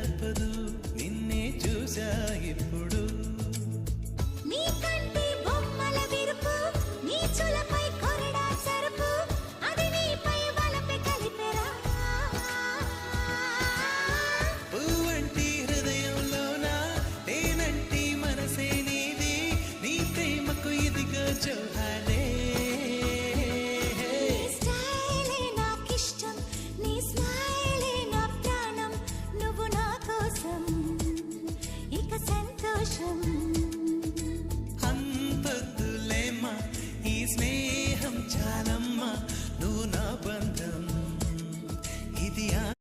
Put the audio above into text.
తప్పదు. నిన్నే చూసా ఇప్పుడు.